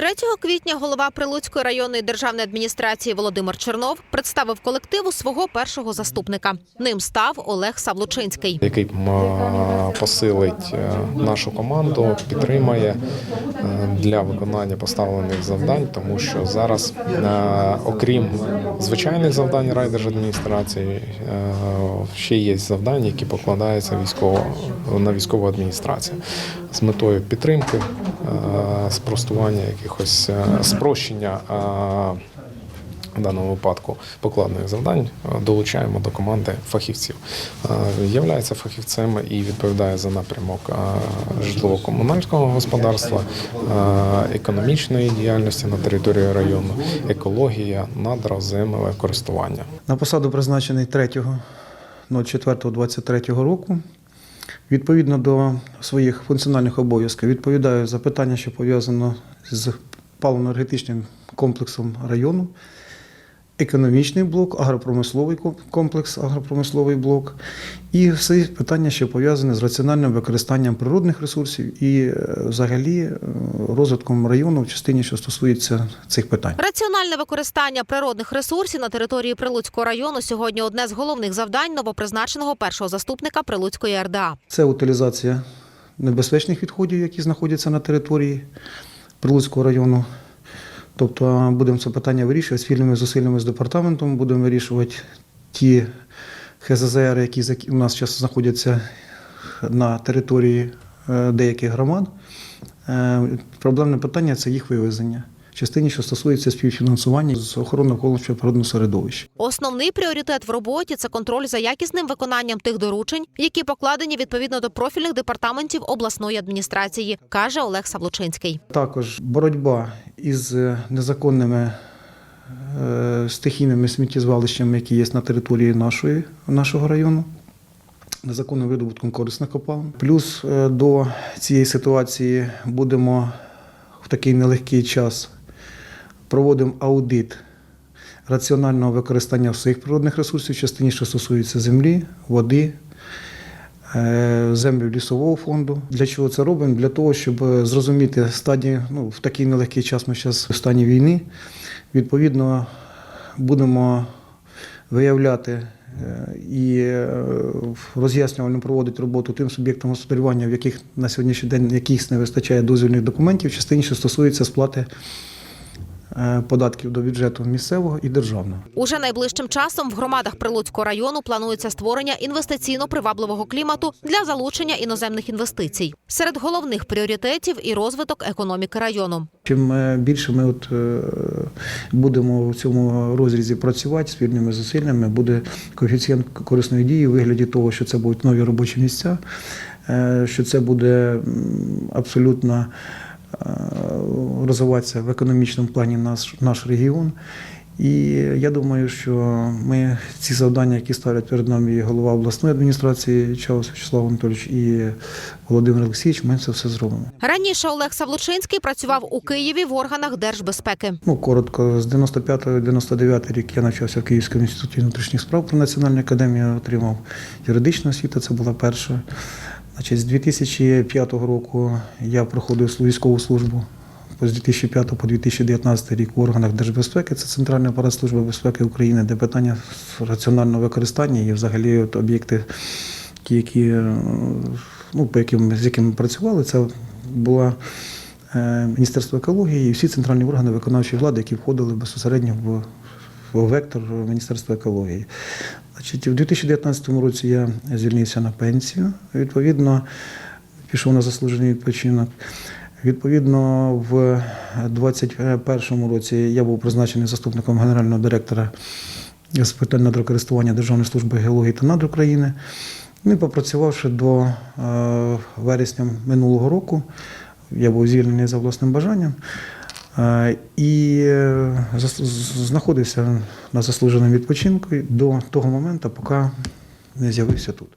3 квітня голова Прилуцької районної державної адміністрації Володимир Чернов представив колективу свого першого заступника. Ним став Олег Савлучинський. який посилить е, нашу команду, підтримає для виконання поставлених завдань, тому що зараз, е, окрім звичайних завдань райдержадміністрації, е, ще є завдання, які покладаються військово на військову адміністрацію з метою підтримки, е, спростування якихось е, спрощення. В даному випадку покладених завдань е, долучаємо до команди фахівців. Е, Являється фахівцем і відповідає за напрямок е, житлово-комунального господарства, економічної діяльності на території району, екологія, надра, користування. На посаду призначений 3.04.23 року. Відповідно до своїх функціональних обов'язків відповідаю за питання, що пов'язано з паливно-енергетичним комплексом району, економічний блок, агропромисловий комплекс, агропромисловий блок і всі питання, що пов'язані з раціональним використанням природних ресурсів і е, взагалі е, розвитком району в частині, що стосується цих питань. Раціональне використання природних ресурсів на території Прилуцького району сьогодні одне з головних завдань новопризначеного першого заступника Прилуцької РДА. Це утилізація небезпечних відходів, які знаходяться на території Прилуцького району. Тобто будемо це питання вирішувати спільними зусиллями з департаментом, будемо вирішувати ті ХЗЗР, які у нас зараз знаходяться на території е, деяких громад. Е, Проблемне питання це їх вивезення частині, що стосується співфінансування з охорони навколишнього природного середовища. Основний пріоритет в роботі це контроль за якісним виконанням тих доручень, які покладені відповідно до профільних департаментів обласної адміністрації, каже Олег Савлучинський. Також боротьба із незаконними е, стихійними сміттєзвалищами, які є на території нашої, нашого району, незаконним видобутком корисних копалин. Плюс е, до цієї ситуації будемо в такий нелегкий час проводимо аудит раціонального використання всіх природних ресурсів, частині, що стосується землі, води, е, землі лісового фонду. Для чого це робимо? Для того, щоб е, зрозуміти стадію, ну, в такий нелегкий час ми зараз в стані війни. Відповідно, будемо виявляти е, і роз'яснювально проводити роботу тим суб'єктам господарювання, в яких на сьогоднішній день якихось не вистачає дозвільних документів, частині, що стосується сплати податків до бюджету місцевого і державного. Уже найближчим часом в громадах Прилуцького району планується створення інвестиційно привабливого клімату для залучення іноземних інвестицій. Серед головних пріоритетів і розвиток економіки району. Чим е, більше ми от е, будемо в цьому розрізі працювати спільними зусиллями, буде коефіцієнт корисної дії у вигляді того, що це будуть нові робочі місця, е, що це буде абсолютно е, розвиватися в економічному плані наш, наш регіон. І я думаю, що ми ці завдання, які ставлять перед нами і голова обласної адміністрації Чаус Вячеслав Анатолійович і Володимир Олексійович, ми це все зробимо. Раніше Олег Савлучинський працював у Києві в органах держбезпеки. Ну, коротко, з 95-99 рік я навчався в Київському інституті внутрішніх справ при Національній академії, отримав юридичну освіту, це була перша. Значить, з 2005 року я проходив військову службу з 2005 по 2019 рік в органах держбезпеки. Це Центральний апарат Служби безпеки України, де питання раціонального використання і взагалі от об'єкти, ті, які, е, ну, по яким, з якими ми працювали, це була е, Міністерство екології і всі центральні органи виконавчої влади, які входили безпосередньо в вектор Міністерства екології. Значить, у 2019 році я звільнився на пенсію. Відповідно, пішов на заслужений відпочинок. Відповідно, в 2021 році я був призначений заступником генерального директора з питань надрокористування Державної служби геології та надр України. Ну і попрацювавши до е, вересня минулого року, я був звільнений за власним бажанням. І е, знаходився на заслуженому відпочинку до того моменту, поки не з'явився тут.